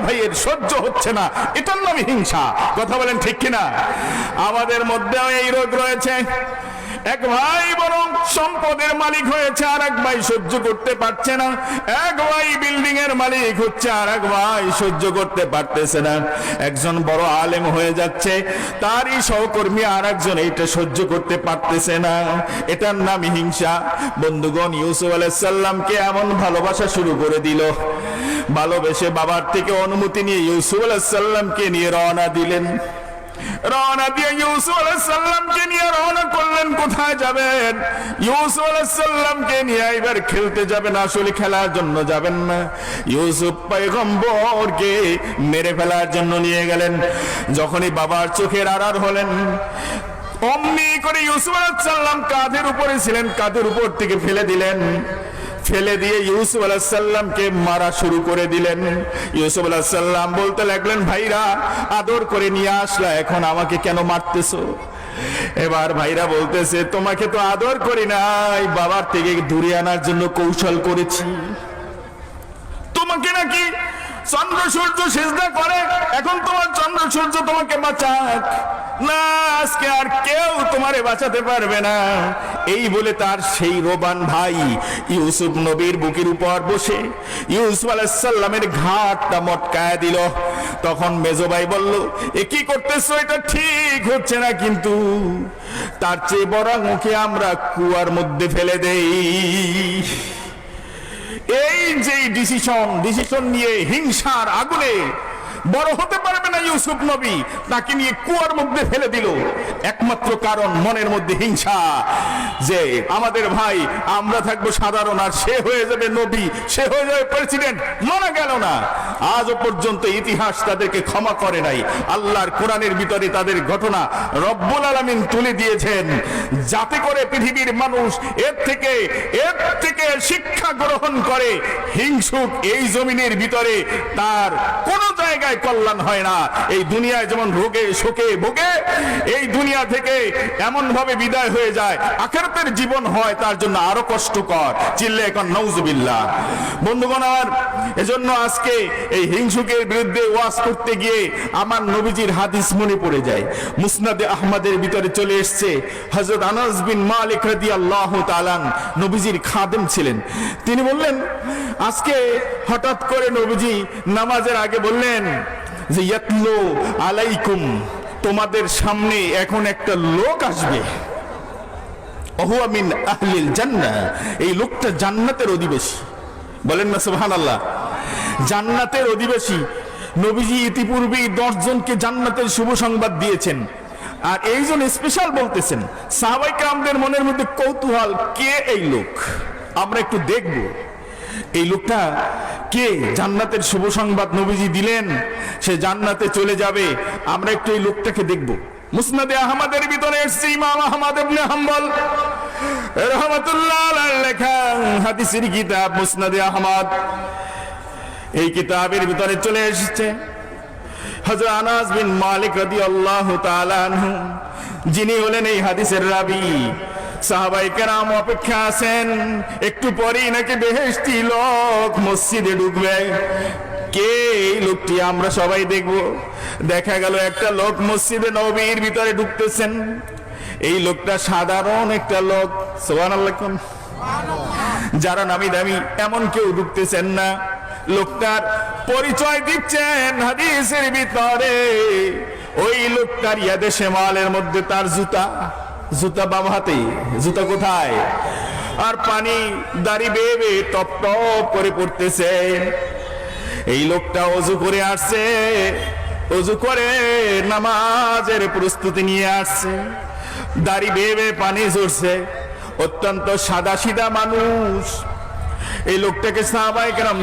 ভাই ভাইয়ের, সহ্য হচ্ছে না। এটার নামই হিংসা। কথা বলেন ঠিক কিনা? আমাদের মধ্যেও এই রোগ রয়েছে। এক ভাই বরং সম্পদের মালিক হয়েছে, আর এক ভাই সহ্য করতে পারছে না। এক ভাই বিল্ডিং এর মালিক হচ্ছে, আর এক ভাই সহ্য করতে পারতেছে না। একজন বড় আলেম হয়ে যাচ্ছে, তারই সহকর্মী আর একজন এইটা সহ্য করতে পারতেছে না। এটার নাম হিংসা। বন্ধুগণ, ইউসুফ আলাইসাল্লামকে এমন ভালোবাসা শুরু করে দিল। ভালোবেসে বাবার থেকে অনুমতি নিয়ে ইউসুফ আলাইসাল্লামকে নিয়ে রওনা দিলেন। রওনা দিয়ে ইউসুফ আলাইসাল্লামকে নিয়ে রওনা করলেন, কোথায় যাবেন? ইউসুফ আলাইসাল্লামকে নিয়ে এবার খেলতে যাবেন, আসলে খেলার জন্য যাবেন না। ইউসুফ পয়গম্বরকে মেরে ফেলার জন্য নিয়ে গেলেন। যখনই বাবার চোখের আড়ার হলেন, অমনি করে ইউসুফ আলাইসাল্লাম কাঁধের উপরে ছিলেন, কাঁধের উপর থেকে ফেলে দিলেন। ফেলে দিয়ে ইউসুফ আলাহিসাল্লামকে মারা শুরু করে দিলেন। ইউসুফ আলাহিসাল্লাম বলতে লাগলেন, ভাইরা, আদর করে নিয়ে আসলা, এখন আমাকে কেন মারতেছো? এবার ভাইরা বলতেছে, তোমাকে তো আদর করি নাই, বাবার থেকে দূরে আনার জন্য কৌশল করেছি। তোমাকে নাকি চন্দ্র সূর্য সেজদা করে, এখন তোমার চন্দ্র সূর্য তোমাকে বাঁচাক। না, আজকে আর কেউ তোমারে বাঁচাতে পারবে না। এই বলে তার সেই রোবান ভাই ইউসুফ নবীর বুকের উপর বসে ইউসুফ আলাইসাল্লামের ঘাটটা মটকায় দিল। তখন মেজো ভাই বলল, এ কি করতেছো? এটা ঠিক হচ্ছে না কিন্তু। তার চেয়ে বড় মুখে আমরা কুয়ার মধ্যে ফেলে দেই। এই যে ডিসিশন ডিসিশন নিয়ে হিংসার আগুনে বড় হতে পারবে না ইউসুফ নবী। তাকে নিয়ে কুয়ার মধ্যে ফেলে দিল। একমাত্র কারণ মনের মধ্যে হিংসা যে আমাদের ভাই, আমরা থাকব সাধারণ, আর সে হয়ে যাবে নবী, সে হয়ে যাবে প্রেসিডেন্ট মানা গেল না। আজও পর্যন্ত ইতিহাস তাদেরকে ক্ষমা করে নাই। আল্লাহর কোরআনের ভিতরে তাদের ঘটনা রব্বুল আলামিন তুলে দিয়েছেন। যাতে করে পৃথিবীর মানুষ এর থেকে এর থেকে শিক্ষা গ্রহণ করে। হিংসুক এই জমিনের ভিতরে তার কোন জায়গায় কল্যাণ হয় না। এই দুনিয়ায় যেমন রোগে, শোকে, ভোগে, এই দুনিয়া থেকে এমন ভাবে বিদায় হয়ে যায়। আখেরাতের জীবন হয় তার জন্য আরও কষ্টকর। চিল্লে এখন নৌজুবিল্লাহ বন্ধুগণ আমার এজন্য আজকে এই হিংসুকের বিরুদ্ধে ওয়াজ করতে গিয়ে আমার নবীজির হাদিস মনে পড়ে যায়। মুসনাদে আহমদের ভিতরে চলে এসছে হযরত আনাস বিন মালিক রাদিয়াল্লাহু তাআলা নবীজির খাদেম ছিলেন। তিনি বললেন, আজকে হঠাৎ করে নবীজি নামাজের আগে বললেন যে ইয়াতলু আলাইকুম, তোমাদের সামনে এখন একটা লোক আসবে। অহুয়া মিন আহলিল জান্নাহ এই লোকটা জান্নাতের অধিবেশী বলেন না, সুবহানাল্লাহ। জান্নাতের অধিবেশী নবীজি ইতিপূর্বেই দশ জনকে জান্নাতের শুভ সংবাদ দিয়েছেন। আর এইজন স্পেশাল বলতেছেন সাহাবাই কামদের মনের মধ্যে কৌতূহল, কে এই লোক? আমরা একটু দেখব। এই লোকটা কে? জান্নাতের শুভ সংবাদ নবীজি দিলেন, সে জান্নাতে চলে যাবে। আমরা একটু এই লোকটাকে দেখব। মুসনাদে আহমদের ভিতরে এসছে ইমাম আহমদ ইবনে হাম্বল। রহমাতুল্লাহ লেখা হাদিসের কিতাব মুসনাদে আহমদ। এই কিতাবের ভিতরে চলে এসেছে। হযরত আনাস বিন মালিক রাদিয়াল্লাহু তাআলা আনহু, যিনি হলেন এই হাদিসের রাবি। সাহাবাই কেরাম অপেক্ষা আছেন। একটু পরেই নাকি বেহেশতি লোক মসজিদে ঢুকবে। কে এই লোকটি? আমরা সবাই দেখব। দেখা গেল একটা লোক মসজিদে নবীর ভিতরে ঢুকতেছেন। এই লোকটা সাধারণ একটা লোক। সুবহানাল্লাহ কোন। যারা নামি দামি এমন কেউ ঢুকতেছেন না। লোকটার পরিচয় দিচ্ছেন হাদিসের ভিতরে। ওই লোকটার ইয়াদে শেমালের মধ্যে তার জুতা। জুতা বাম হাতে, জুতা কোথায়? আর পানি দাড়ি বেয়ে বেয়ে টপ টপ করে পড়তেছে। এই লোকটা অজু করে আসছে, অজু করে নামাজের প্রস্তুতি নিয়ে আসছে। দাড়ি বেয়ে বেয়ে পানি ঝরছে, অত্যন্ত সাদা সিধা মানুষ। এই লোকটাকে সাহাবাই কেরাম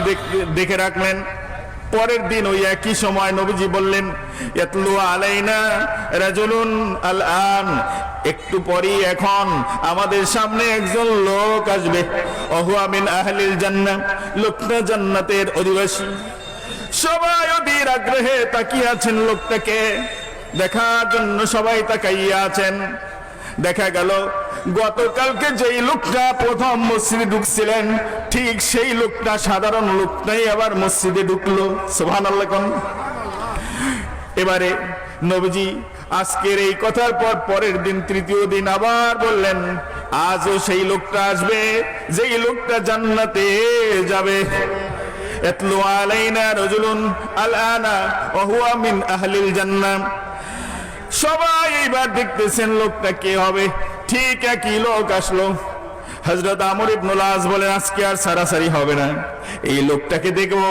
দেখে রাখলেন। পরের দিন ওই একই সময় নবীজি বললেন, ইয়াতলু আলাইনা রাজুলুন আল একটু পরেই এখন আমাদের সামনে একজন লোক আসবে। অহুয়া মিন আহলিল জান্নাহ, লোকটা জান্নাতের অধিবাসী। সবাই অধীর আগ্রহে তাকিয়ে আছেন লোকটাকে। দেখার জন্য সবাই তাকাইয়া আছেন। দেখা গেল। গতকালকে যেই লোকটা প্রথম মসজিদে ঢুকছিলেন, ঠিক সেই লোকটা, সাধারণ লোকটাই আবার মসজিদে ঢুকলো। সোহান আল্লাহ এবারে নবীজি আজকের এই কথার পর পরের দিন, তৃতীয় দিন আবার বললেন, আজও সেই লোকটা আসবে, যেই লোকটা জান্নাতে যাবে। এতলু আলাইনা রজুলুন আলানা ওহুয়া মিন আহলিল জান্নাহ। সবাই এইবার দেখতেছেন লোকটা কে হবে। ঠিক একই লোক আসলো। হজরত আমর ইবনুল আজ বলেন আজকে আর সারাসারি হবে না। এই লোকটাকে দেখব।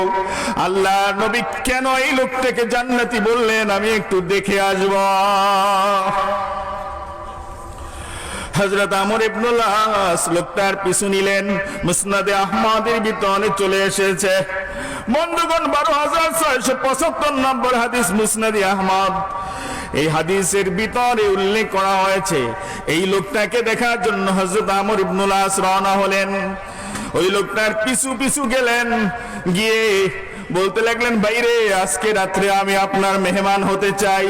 আল্লাহ নবী কেন এই লোকটাকে জান্নাতি বললেন? আমি একটু দেখে আসব। হজরত আমর ইবনুল আস লোকটার পিছু নিলেন। মুসনাদে আহমদের বিতনে চলে এসেছে। বন্ধুগণ, বারো হাজার ছয়শো পঁচাত্তর নম্বর হাদিস মুসনাদি আহমদ। এই হাদিসের ভিতরে উল্লেখ করা হয়েছে, এই লোকটাকে দেখার জন্য হজরত আমর ইবনুল রওনা হলেন। ওই লোকটার পিছু পিছু গেলেন, গিয়ে বলতে লাগলেন, বাইরে, আজকে রাত্রে আমি আপনার মেহমান হতে চাই।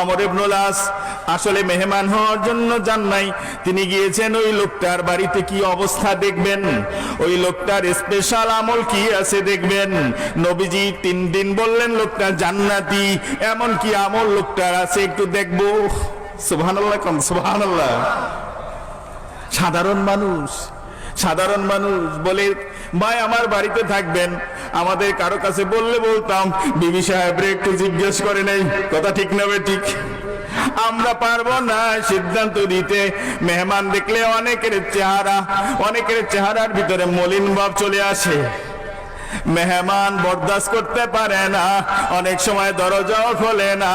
আমর ইবনুল আস আসলে মেহমান হওয়ার জন্য যান নাই। তিনি গিয়েছেন ওই লোকটার বাড়িতে কি অবস্থা দেখবেন? ওই লোকটার স্পেশাল আমল কি আছে দেখবেন? নবীজি তিন দিন বললেন, লোকটা জান্নাতি, এমন কি আমল লোকটার আছে একটু দেখব? সুবহানাল্লাহ, কম, সুবহানাল্লাহ। সাধারণ মানুষ। সাধারণ মানুষ বলে, ভাই, আমার বাড়িতে থাকবেন। আমাদের কারও কাছে বললে বলতাম, বিবি সাহেবরে একটু জিজ্ঞেস করে নেই। কথা ঠিক নেবে ঠিক। আমরা পারব না সিদ্ধান্ত দিতে। মেহমান দেখলে অনেকের চেহারা, অনেকের চেহারার ভিতরে মলিন ভাব চলে আসে। মেহমান বরদাস্ত করতে পারে না, অনেক সময় দরজাও খোলে না।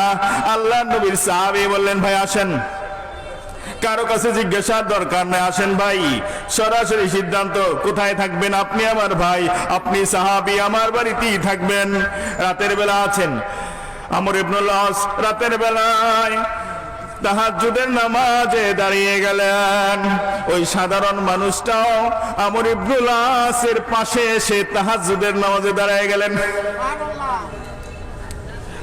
আল্লাহ নবীর সাহাবি বললেন, ভাই, আসেন। কারও কাছে জিজ্ঞাসার দরকার নেই, আসেন ভাই। সরাসরি সিদ্ধান্ত, কোথায় থাকবেন আপনি আমার ভাই? আপনি সাহাবি, আমার বাড়িতেই থাকবেন। রাতের বেলা আছেন আমর ইবনুল আস, রাতের বেলায় তাহাজ্জুদের নামাজে দাঁড়িয়ে গেলেন। ওই সাধারণ মানুষটাও আমর ইবনুল আসের পাশে এসে তাহাজ্জুদের নামাজে দাঁড়িয়ে গেলেন।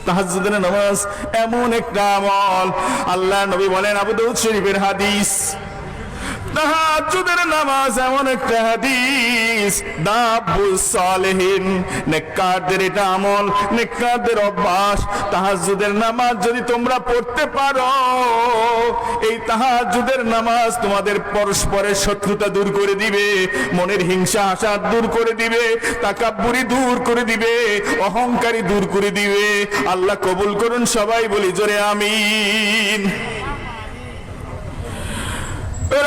তাহাজ্জুদের নামাজ এমন একটা আমল। আল্লাহ নবী বলেন, আবু দাউদ শরীফের হাদিস তাহাজ্জুদের নামাজ এমন একটা হাদিস। দাবুস সালেহিন, নেককারদের এটা আমল, নেককারদের অভ্যাস। তাহাজ্জুদের নামাজ যদি তোমরা পড়তে পারো, এই তাহাজ্জুদের নামাজ তোমাদের পরস্পরের শত্রুতা দূর করে দিবে, মনের হিংসা আশা দূর করে দিবে, তাকাব্বুরি দূর করে দিবে, অহংকারী দূর করে দিবে। আল্লাহ কবুল করুন সবাই, বলি জোরে আমিন।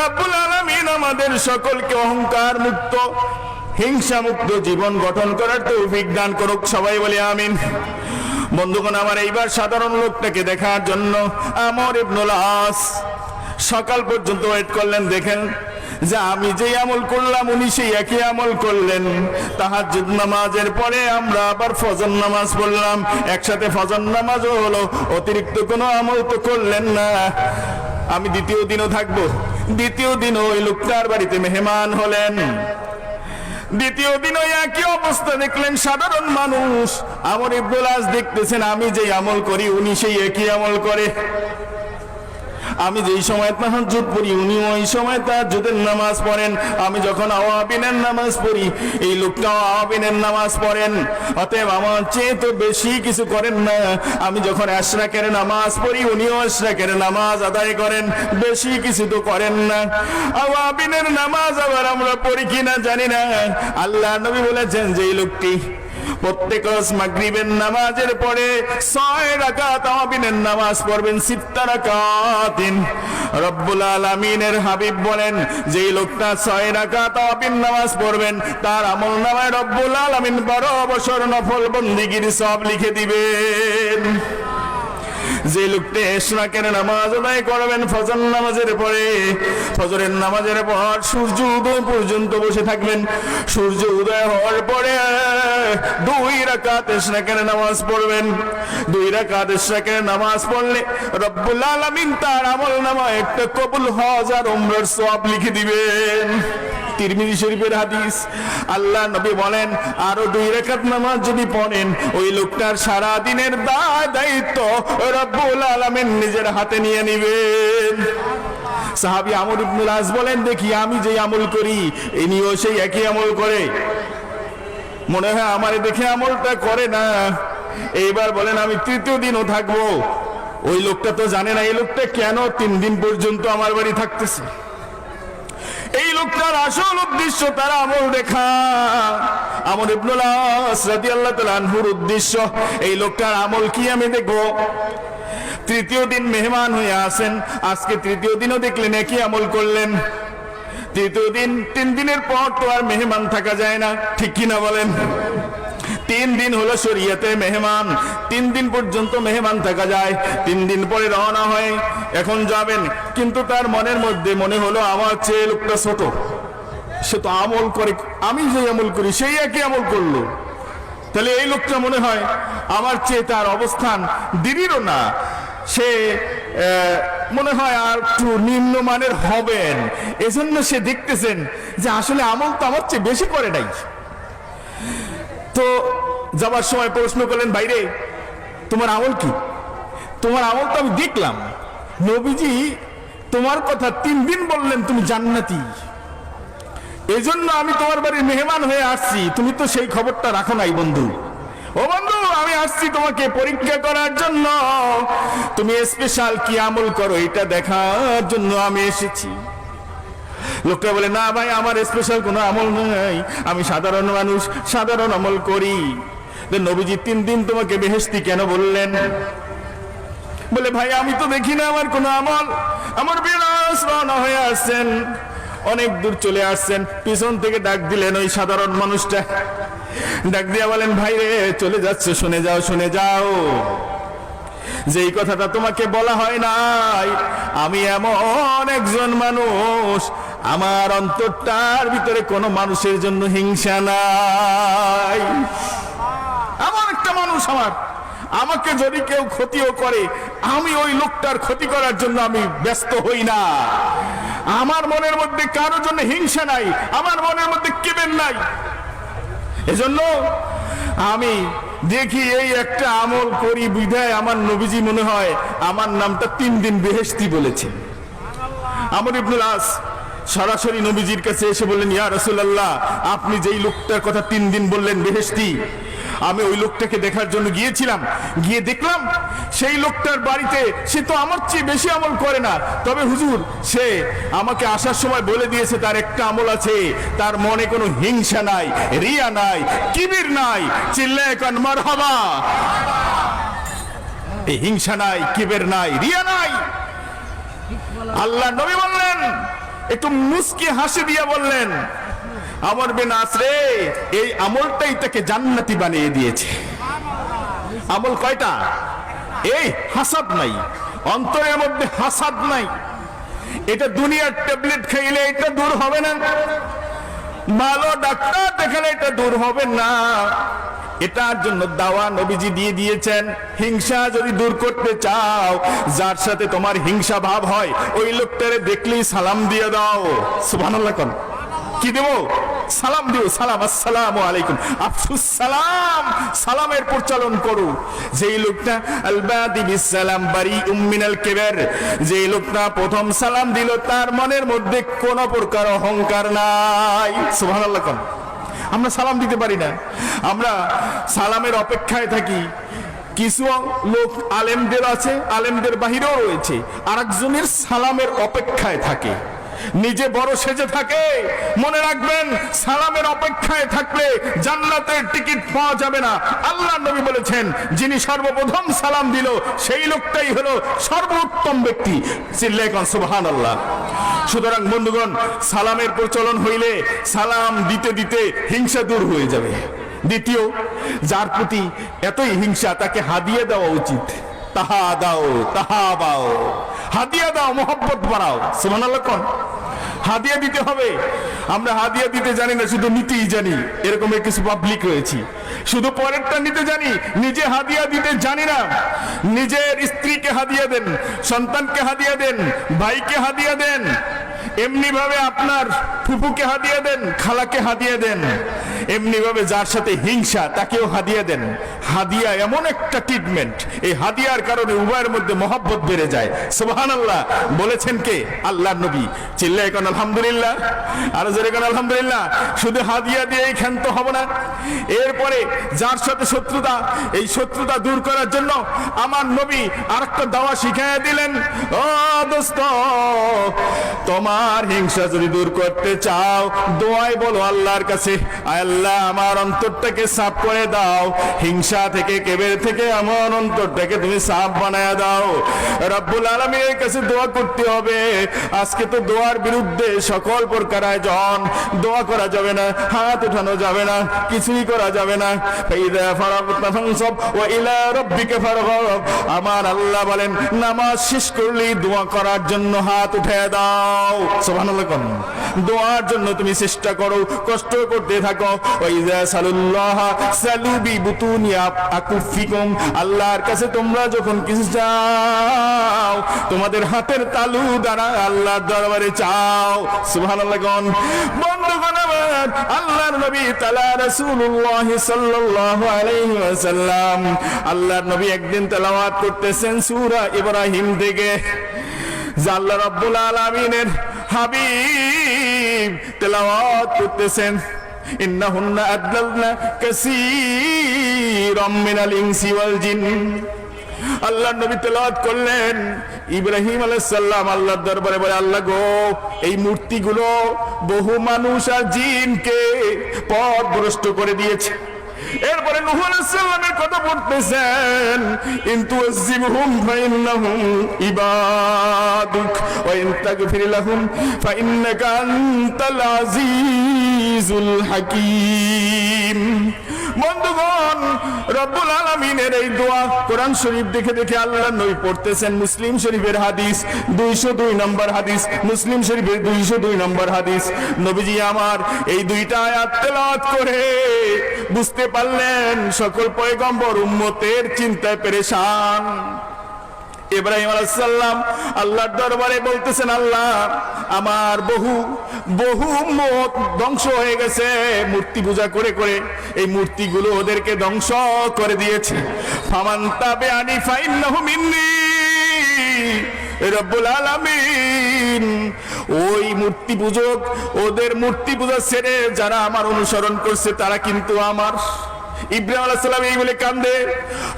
রব্বুল আলামিন আমাদের সকলকে অহংকার মুক্ত, হিংসা মুক্ত জীবন গঠন করার তৌফিক দান করুক, সবাই বলে আমিন। বন্ধুগণ, আমার এইবার সাধারণ লোকটাকে দেখার জন্য আমর ইবনুল আস। সকাল পর্যন্ত ওয়েট করলেন, দেখেন যে আমি যে আমল করলাম, উনি সেই একই আমল করলেন। তাহাজ্জুদ নামাজের পরে আমরা আবার ফজর নামাজ পড়লাম। একসাথে ফজর নামাজও হলো, অতিরিক্ত কোনো আমল তো করলেন না। আমি দ্বিতীয় দিনও থাকব। দ্বিতীয় দিন ওই লোকটার বাড়িতে মেহমান হলেন। দ্বিতীয় দিন ওই একই অবস্থা দেখলেন সাধারণ মানুষ। আমর ইবদুল আজ দেখতেছেন, আমি যে আমল করি, উনি সেই একই আমল করে। আমি যেই সময় তাহাজ্জুদ পড়ি উনি ওই সময় তাহাজ্জুদের নামাজ পড়েন। আমি যখন আওয়াবিনের নামাজ পড়ি, এই লোকটাও আওয়াবিনের নামাজ পড়েন। অতএব আমার চেয়ে তো বেশি কিছু করেন না। আমি যখন আশরাকের নামাজ পড়ি, উনিও আশরাকের নামাজ আদায় করেন। বেশি কিছু তো করেন না। আওয়াবিনের নামাজ আবার আমরা পড়ি কিনা জানি না। আল্লাহ নবী বলেছেন যে লোকটি প্রত্যেক মাগরিবের নামাজের পরে ছয় রাকাত তহবিনের নামাজ পড়বেন, সিত্তা রাকাতিন। রব্বুল আলামিনের হাবিব বলেন, যেই লোকটা ছয় রাকাত তহবিন নামাজ পড়বেন, তার আমল নামায় রব্বুল আলামিন বড় অবসর নফল বন্দিগির সব লিখে দিবেন। যে লোকটা এশরাকের নামাজ আদায় করবেন ফজর নামাজের পরে, ফজরের নামাজের পর সূর্য উদয় পর্যন্ত বসে থাকবেন। সূর্য উদয় হওয়ার পরে দুই রাকাত এশরাকের নামাজ পড়বেন। দুই রাকাত এশরাকের নামাজ পড়লে রব্বুল আলামিন তার আমল নামা একটা কবুল হজ আর উমরার সওয়াব লিখে দিবেন। তিরমিজি শরীফের হাদিস, আল্লাহ নবী বলেন, আরও দুই রেখাত নামাজ যদি পড়েন, ওই লোকটার সারা দিনের দায় দায়িত্ব রব্বুল আলামিন নিজের হাতে নিয়ে নিবেন সাহাবি আমর ইবনুল আস বলেন, দেখি, আমি যে আমল করি, ইনিও সেই একই আমল করে। মনে হয় আমারে দেখে আমলটা করে না। এইবার বলেন, আমি তৃতীয় দিনও থাকব। ওই লোকটা তো জানে না, এই লোকটা কেন তিন দিন পর্যন্ত আমার বাড়ি থাকতেছে? এই লোকটার আসল উদ্দেশ্য তার আমল দেখা। আমর ইবনুল আস রাদিয়াল্লাহু আনহুর উদ্দেশ্য, এই লোকটার আমল কি আমি দেখব? তৃতীয় দিন মেহমান হয়ে আসেন। আজকে তৃতীয় দিনও দেখলেন একই আমল করলেন। তৃতীয় দিন, তিন দিনের পর তো আর মেহমান থাকা যায় না। ঠিক কিনা বলেন? তিন দিন হলো শরিয়াতে মেহমান। তিন দিন পর্যন্ত মেহমান থাকা যায়। তিন দিন পরে রওনা হয়। এখন যাবেন, কিন্তু তার মনের মধ্যে মনে হলো, আমার চেয়ে লোকটা ছোট। সে তো আমল করে। আমি যে আমল করি, সেই একই আমল করল। তাহলে এই লোকটা মনে হয়, আমার চেয়ে তার অবস্থান দিদিরও না। সে মনে হয় আর একটু নিম্নমানের হবেন। এজন্য সে দেখতেছেন যে আসলে আমল তো আমার চেয়ে বেশি করে নাই। তো যাবার সময় প্রশ্ন করলেন বাইরে তোমার আমল কি? তোমার আমল তো আমি দেখলাম। নবীজি তোমার কথা তিন দিন বললেন, তুমি জান্নাতি। এজন্য আমি তোমার বাড়ির মেহমান হয়ে আসছি। তুমি তো সেই খবরটা রাখো নাই, বন্ধু। ও বন্ধু আমি আসছি তোমাকে পরীক্ষা করার জন্য। তুমি স্পেশাল কি আমল করো এটা দেখার জন্য আমি এসেছি। লোকটা বলে, না ভাই, আমার স্পেশাল কোনো আমল নাই। আমি সাধারণ মানুষ, সাধারণ আমল করি। নবীজি তিন দিন তোমাকে বেহেস্তি কেন বললেন? বলে, ভাই, আমি তো দেখি না আমার কোনো আমল। আমার বিরাস রওনা হয়ে আসছেন। অনেক দূর চলে আসছেন। পিছন থেকে ডাক দিলেন ওই সাধারণ মানুষটা। ডাক দিয়া বলেন ভাই রে চলে যাচ্ছে, শুনে যাও শুনে যাও। যে কথাটা তোমাকে বলা হয় নাই, আমি এমন একজন মানুষ, আমার অন্তরটার ভিতরে কোনো মানুষের জন্য হিংসা নাই। এমন একটা মানুষ আমার। আমাকে যদি কেউ ক্ষতিও করে, আমি ওই লোকটার ক্ষতি করার জন্য আমি ব্যস্ত হই না। আমার মনের মধ্যে কারোর জন্য হিংসা নাই, আমার মনের মধ্যে কেবেন নাই। এজন্য আমি দেখি এই একটা আমল করি বিধায় আমার নবীজি মনে হয় আমার নামটা তিন দিন বেহেস্তি বলেছে। আমর ইবনুল আস সরাসরি নবীজির কাছে এসে বললেন, ইয়া রসুল্লাহ আপনি যেই লোকটার কথা তিন দিন বললেন বেহেস্তি আমি ওই লোকটাকে দেখার জন্য গিয়েছিলাম। গিয়ে দেখলাম সেই লোকটার বাড়িতে সে তো আমার চেয়ে বেশি আমল করে না। তবে হুজুর, সে আমাকে আসার সময় বলে দিয়েছে, তার একটা আমল আছে। তার মনে কোনো হিংসা নাই, রিয়া নাই, কিবির নাই। চিল্লায় কান, মারহাবা। এই হিংসা নাই, কিবের নাই, রিয়া নাই। আল্লাহ নবী বললেন, একটু মুস্কি হাসি দিয়ে বললেন আমর বিন আসরে এই আমলটাই তাকে জান্নাতি বানিয়ে দিয়েছে। আমল কয়টা? এই, হাসাদ নাই। অন্তরের মধ্যে হাসাদ নাই। এটা দুনিয়ার ট্যাবলেট খাইলে এটা দূর হবে না। ভালো ডাক্তার দেখালে এটা দূর হবে না। এটার জন্য দাওয়া নবীজি দিয়ে দিয়েছেন। হিংসা যদি দূর করতে চাও, যার সাথে তোমার হিংসা ভাব হয়, ওই লোকটারে দেখলেই সালাম দিয়ে দাও। সুবহানাল্লাহ কোন। কি দেব? সালাম দিও, সালাম, আসসালামু আলাইকুম। আফসুস সালাম সালামের প্রচলন করো। যেই লোকটা, আলবাদি বিসালাম বাড়ি উম্মিনাল কেবের, যেই লোকটা প্রথম সালাম দিল, তার মনের মধ্যে কোন প্রকার অহংকার নাই। সুবহানাল্লাহ কোন। আমরা সালাম দিতে পারি না। আমরা সালামের অপেক্ষায় থাকি। কিছু লোক আলেমদের আছে, আলেমদের বাহিরেও রয়েছে। আরেকজনের সালামের অপেক্ষায় থাকে। নিজে বড় সেজে থাকে। মনে রাখবেন, সালামের অপেক্ষায় থাকলে জান্নাতের টিকিট পাওয়া যাবে না। আল্লাহ নবী বলেছেন, যিনি সর্বপ্রথম সালাম দিল, সেই লোকটাই হলো সর্বোত্তম ব্যক্তি। সুবহান আল্লাহ সুতরাং বন্ধুগণ, সালামের প্রচলন হইলে সালাম দিতে দিতে হিংসা দূর হয়ে যাবে। দ্বিতীয়, যার প্রতি এতই হিংসা তাকে হাদিয়ে দেওয়া উচিত। তাহা দাও, তাহা বাও। হাদিয়া দাও, মোহব্বত বাড়াও। সুবহানাল্লাহ কোন। হাদিয়া দিতে হবে। আমরা হাদিয়া দিতে জানি না, শুধু নিতেই জানি। এরকম কিছু পাবলিক রয়েছি। শুধু পরেরটা নিতে জানি, নিজে হাদিয়া দিতে জানি না। নিজের স্ত্রীকে হাদিয়া দেন, সন্তানকে হাদিয়া দেন, ভাইকে হাদিয়া দেন এমনি ভাবে আপনার ফুফুকে হাদিয়া দেন, খালাকে হাদিয়া দেন। এমনি ভাবে যার সাথে হিংসা, তাকেও হাদিয়া দেন। হাদিয়া এমন একটা ট্রিটমেন্ট এই হাদিয়ার কারণে উভয়ের মধ্যে মহব্বত বেড়ে যায়। সুবহান আল্লাহ বলেছেন কে? আল্লাহ নবী। চিল্লা এখন আলহামদুলিল্লাহ। আর জোরে এখন আলহামদুলিল্লাহ। শুধু হাদিয়া দিয়েই ক্ষান্ত হব না। এরপরে যার সাথে শত্রুতা, এই শত্রুতা দূর করার জন্য আমার নবী আরেকটা দাওয়া শিখাইয়া দিলেন। ও দোস্ত, তোমার হিংসা যদি দূর করতে চাও, দোয়াই বলো আল্লাহর কাছে। আয় আল্লাহ, আমার অন্তরটাকে সাফ করে দাও। হিংসা থেকে, কেবের থেকে আমার অন্তরটাকে তুমি সাফ বানায় দাও। রব্বুল আলমীর কাছে দোয়া করতে হবে। আজকে তো দোয়ার বিরুদ্ধে সকল প্রকার আয়োজন। দোয়া করা যাবে না, হাত উঠানো যাবে না, কিছুই করা যাবে না। আমার আল্লাহ বলেন, নামাজ শেষ করলেই দোয়া করার জন্য হাত উঠে দাও। কোন। দোয়ার জন্য তুমি চেষ্টা করো, কষ্ট করতে থাকো। আল্লাহর কাছে তোমরা যখন কিছু চাও তোমাদের হাতের তালু দ্বারা আল্লাহর দরবারে চাও। কোন বন্ধুগণ আল্লাহর নবী তালা আলাইহি আল্লাহর নবী একদিন তেলাওয়াত করতেছেন সূরা ইব্রাহিম থেকে। যে আল্লাহ রাব্বুল হাবিব তেলাওয়াত করতেছেন। আল্লাহ নবী তেলাওয়াত করলেন। ইব্রাহিম আলাইসাল্লাম আল্লাহর দরবারে বলে, আল্লাহ গো, এই মূর্তিগুলো বহু মানুষ আর জিনকে পথ ভ্রষ্ট করে দিয়েছে। এরপরে নূহ আলাইহিসসালামের কথা বলতেছেন, ইনতু আযিবহুম ফাইন্নাহুম ইবাদুক ওয়া ইন তাগফির লাহুম ফাইন্নাকা আনতাল আজিজুল হাকীম। বন্ধুগণ, রব্বুল আলমিনের এই দোয়া কোরআন শরীফ দেখে দেখে আল্লাহ নই পড়তেছেন। মুসলিম শরীফের হাদিস দুইশো দুই নম্বর হাদিস, মুসলিম শরীফের দুইশো দুই নম্বর হাদিস। নবীজি আমার এই দুইটা আয়াত করে বুঝতে পারলেন, সকল পয়গম্বর উম্মতের চিন্তায় পেরেশান। ইব্রাহিম আলাইসাল্লাম আল্লাহর দরবারে বলতেছেন, আল্লাহ, আমার বহু বহু মত ধ্বংস হয়ে গেছে। মূর্তি পূজা করে করে এই মূর্তিগুলো ওদেরকে ধ্বংস করে দিয়েছে। ফামান আনি মিন্নি। রব্বুল আলামিন, ওই মূর্তি পূজক, ওদের মূর্তি পূজা যারা আমার অনুসরণ করছে, তারা কিন্তু আমার ইব্রাহিম আলাইহিস সালাম এই বলে কান্দে।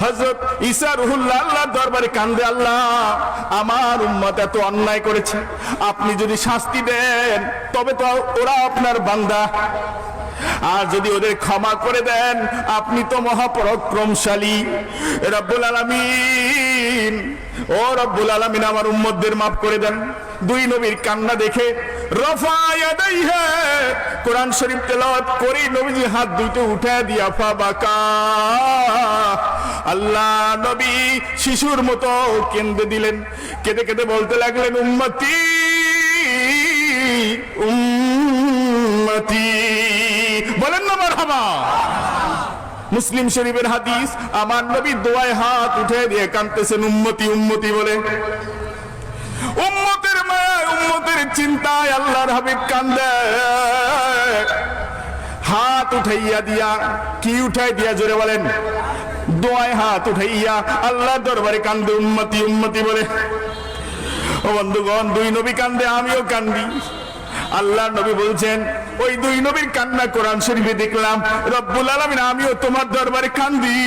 হযরত ঈসা রুহুল্লাহ, আল্লাহর দরবারে কান্দে, আল্লাহ, আমার উম্মত এত অন্যায় করেছে, আপনি যদি শাস্তি দেন, তবে তো ওরা আপনার বান্দা। আর যদি ওদের ক্ষমা করে দেন, আপনি তো মহাপরাক্রমশালী। রব্বুল আলামিন, ও রব্বুল আলামিন, আমার উম্মতদের মাফ করে দেন। দুই নবীর কান্না দেখে কোরআন শরীফ তেলাওয়াত করে, নবীজি হাত দুটো উঠে দিয়া ফাবাকা আল্লাহ নবী শিশুর মতো দিলেন, কেঁদে কেঁদে বলতে লাগলেন, উম্মতি উম্মতি। বলেন না মারহাবা। মুসলিম শরীফের হাদিস, আমার নবী দোয়ায় হাত উঠে দিয়ে কাঁদতেছেন, উম্মতি উম্মতি বলে। উম্মতের মায় চিন্তায় আল্লাহর হাবিব কান্দে। হাত উঠাইয়া দিয়া, কি উঠাই দিয়া জোরে বলেন? দোয়ায় হাত উঠাইয়া আল্লাহর দরবারে কান্দে উন্মতি উন্মতি বলে। ও বন্ধুগণ, দুই নবী কান্দে, আমিও কান্দি। আল্লাহ নবী বলছেন ওই দুই নবীর কান্না কোরআন শরীফে দেখলাম। রব্বুল আলামিন, আমিও তোমার দরবারে কান্দি।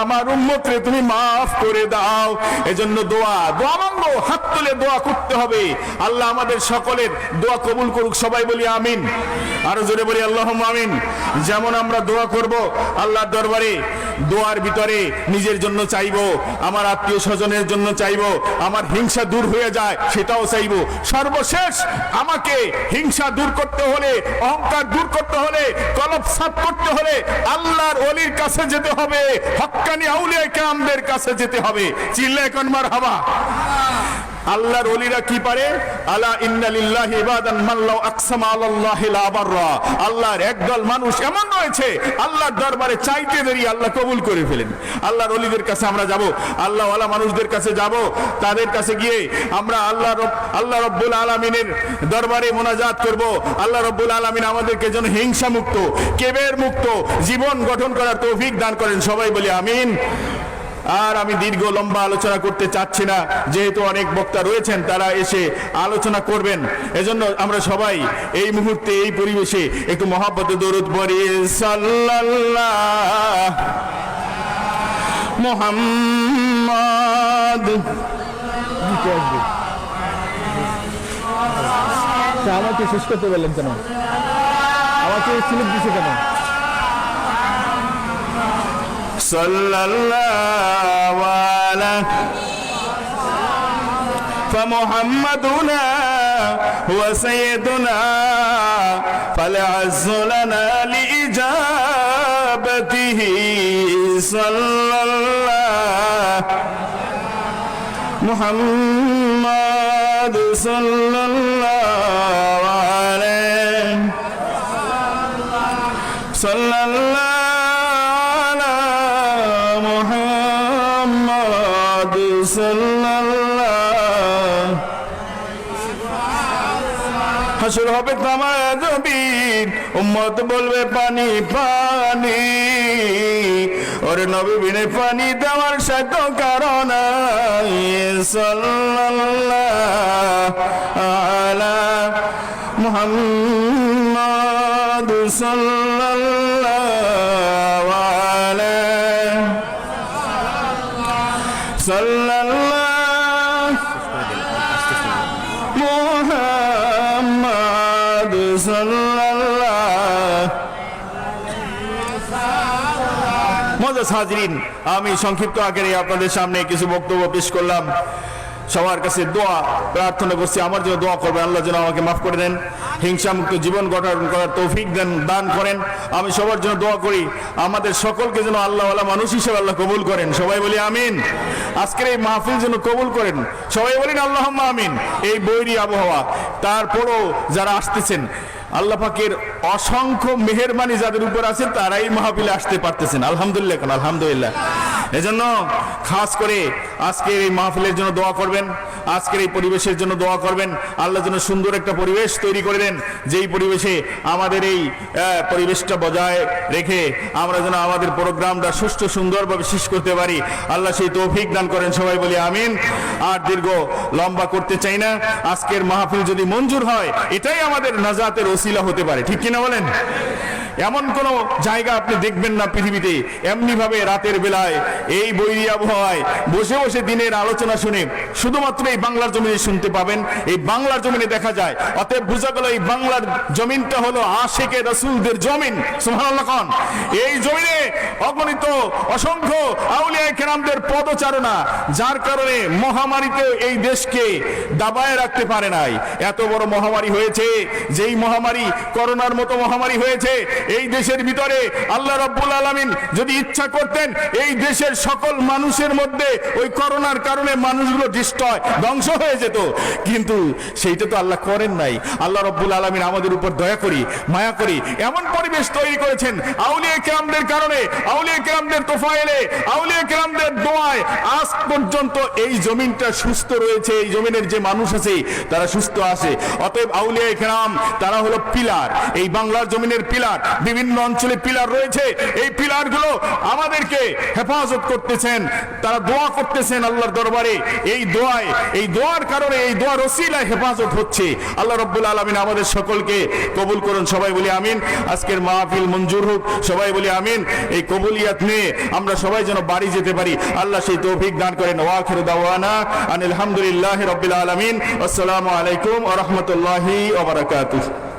আমার উম্মতরে তুমি মাফ করে দাও। এজন্য দোয়া দোয়া মাঙ্গো, হাত তুলে দোয়া করতে হবে। আল্লাহ আমাদের সকলের দোয়া কবুল করুক, সবাই বলি আমিন। আরও জোরে বলি আল্লাহ আমিন। যেমন আমরা দোয়া করব, আল্লাহর দরবারে দোয়ার ভিতরে নিজের জন্য চাইব, আমার আত্মীয় স্বজনের জন্য চাইব, আমার হিংসা দূর হয়ে যায়, সেটাও চাইব। সর্বশেষ আমাকে হিংসা দূর করতে হলে অহংকার দূর করতে হলে কলব সাফ করতে হলে আল্লাহর অলির কাছে যেতে হবে, হক্কানি আউলিয়া কামদের কাছে যেতে হবে। চিল্লা এখন মার আল্লাহর ওলিরা কি পারে? আলা ইন্নালিল্লাহি ইবাদান মাল্লাউ আকসামা আলাল্লাহি লা বাররা। আল্লাহর একদল মানুষ এমন রয়েছে, আল্লাহর দরবারে চাইতে দেরি আল্লাহ কবুল করে ফেলেন। আল্লাহর ওলিদের কাছে আমরা যাব আল্লাহ ওয়ালা মানুষদের কাছে যাব, তাদের কাছে গিয়ে আমরা আল্লাহ আল্লাহ রব্বুল আলামিনের দরবারে মোনাজাত করব। আল্লাহ রব্বুল আলামিন আমাদেরকে যেন হিংসা মুক্ত কেবের মুক্ত জীবন গঠন করার তৌফিক দান করেন। সবাই বলি আমিন। আর আমি দীর্ঘ লম্বা আলোচনা করতে চাচ্ছি না। যেহেতু অনেক বক্তা রয়েছেন, তারা এসে আলোচনা করবেন। এজন্য আমরা সবাই এই মুহূর্তে, এই পরিবেশে একটু মহাব্বত, দরুদ পড়ি সাল্লাল্লাহ। মোহাম্মদ। আমাকে শেষ করতে বললেন কেন? আমাকে স্লিপ দিছে কেন? صلى الله عليه فمحمدنا هو سيدنا فالعز لنا لإجابته صلى الله محمد صلى الله হাসর হবে তামায়া জবির উম্মত বলবে পানি পানি। ওরে নবী বিনে পানি দেওয়ার সাধ্য কারণ আলা মুহাম্মদ সাল্লাল্লাহু আলাইহি সাল্লাল্লাহু মজাজ হাজরিন আমি সংক্ষিপ্ত আকারে আপনাদের সামনে কিছু বক্তব্য পেশ করলাম। সবার কাছে দোয়া, প্রার্থনা করছি, আমার জন্য দোয়া করবেন। আল্লাহ যেন আমাকে মাফ করে দেন, হিংসামুক্ত জীবন গঠন করার তৌফিক দেন, দান করেন। আমি সবার জন্য দোয়া করি, আমাদের সকলকে যেন আল্লাহ মানুষ হিসেবে আল্লাহ কবুল করেন। সবাই বলি আমিন। আজকের এই মাহফিল যেন কবুল করেন। সবাই বলেন আল্লাহ আমিন। এই বৈরী আবহাওয়া। তারপরও যারা আসতেছেন আল্লাহ পাকের অসংখ্য মেহরবানি যাদের উপর আছে তারাই মাহফিলে আসতে পারতেছেন। আলহামদুলিল্লাহ আলহামদুলিল্লাহ। এজন্য খাস করে আজকের এই মাহফিলের জন্য দোয়া করবেন, আজকের এই পরিবেশের জন্য দোয়া করবেন। আল্লাহ যেন সুন্দর একটা পরিবেশ তৈরি করে দেন, যেই পরিবেশে আমাদের এই পরিবেশটা বজায় রেখে আমরা যেন আমাদের প্রোগ্রামটা সুষ্ঠু সুন্দরভাবে শেষ করতে পারি। আল্লাহ সেই তৌফিক দান করেন, সবাই বলি আমিন। আর দীর্ঘ লম্বা করতে চাই না, আজকের মাহফিল যদি মঞ্জুর হয়, এটাই আমাদের নাজাতের ওসিলা হতে পারে, ঠিক কিনা বলেন? এমন কোন জায়গা আপনি দেখবেন না পৃথিবীতে। এমনি ভাবে রাতের বেলায় এই বৈরী আবহাওয়ায় বসে বসে দিনের আলোচনা শুনে শুধুমাত্র এই বাংলার জমিনে শুনতে পাবেন। এই বাংলার জমিনে দেখা যায়, অতএব বোঝা গেল এই বাংলার জমিনটা হলো আশেকে রসুলদের জমিন। খান এই জমিনে অগণিত অসংখ্য আউলিয়া কেরামদের পদচারণা, যার কারণে মহামারীতে এই দেশকে দাবায় রাখতে পারে নাই। এত বড় মহামারী হয়েছে, যেই মহামারী করোনার মতো মহামারী হয়েছে এই দেশের ভিতরে আল্লাহ রব্বুল আলামিন যদি ইচ্ছা করতেন, এই দেশের সকল মানুষের মধ্যে ওই করোনার কারণে মানুষগুলো ডিস্ট্রয় ধ্বংস হয়ে যেত। কিন্তু সেইটা তো আল্লাহ করেন নাই। আল্লাহ রব্বুল আলামিন আমাদের উপর দয়া করি, মায়া করি, এমন পরিবেশ তৈরি করেছেন, আউলিয়া কেরামদের কারণে, আউলিয়া কেরামদের তোফায়েলে, আউলিয়া কেরামদের দোয়ায় আজ পর্যন্ত এই জমিনটা সুস্থ রয়েছে, এই জমিনের যে মানুষ আছে, তারা সুস্থ আছে। অতএব আউলিয়া কেরাম, তারা হলো পিলার। এই বাংলার জমিনের পিলার বিভিন্ন অঞ্চলে পিলার রয়েছে। এই পিলারগুলো আমাদেরকে হেফাজত করতেছেন, তারা দোয়া করতেছেন আল্লাহর দরবারে। এই দোয়ায়, এই দোয়ার কারণে, এই দোয়ার ওসিলায় হেফাজত হচ্ছে। আল্লাহ রব্বুল আলমিন আমাদের সকলকে কবুল করুন, সবাই বলি আমিন। আজকের মাহফিল মঞ্জুর হোক, সবাই বলি আমিন। এই কবুলিয়াত নিয়ে আমরা সবাই যেন বাড়ি যেতে পারি। আল্লাহ সেই তৌফিক দান করেন। ওয়াখির দাওয়ানা আনিল হামদুলিল্লাহ রব্বিল আলামিন। আসসালামু আলাইকুম ওয়া রাহমাতুল্লাহি ওয়া বারাকাতুহু।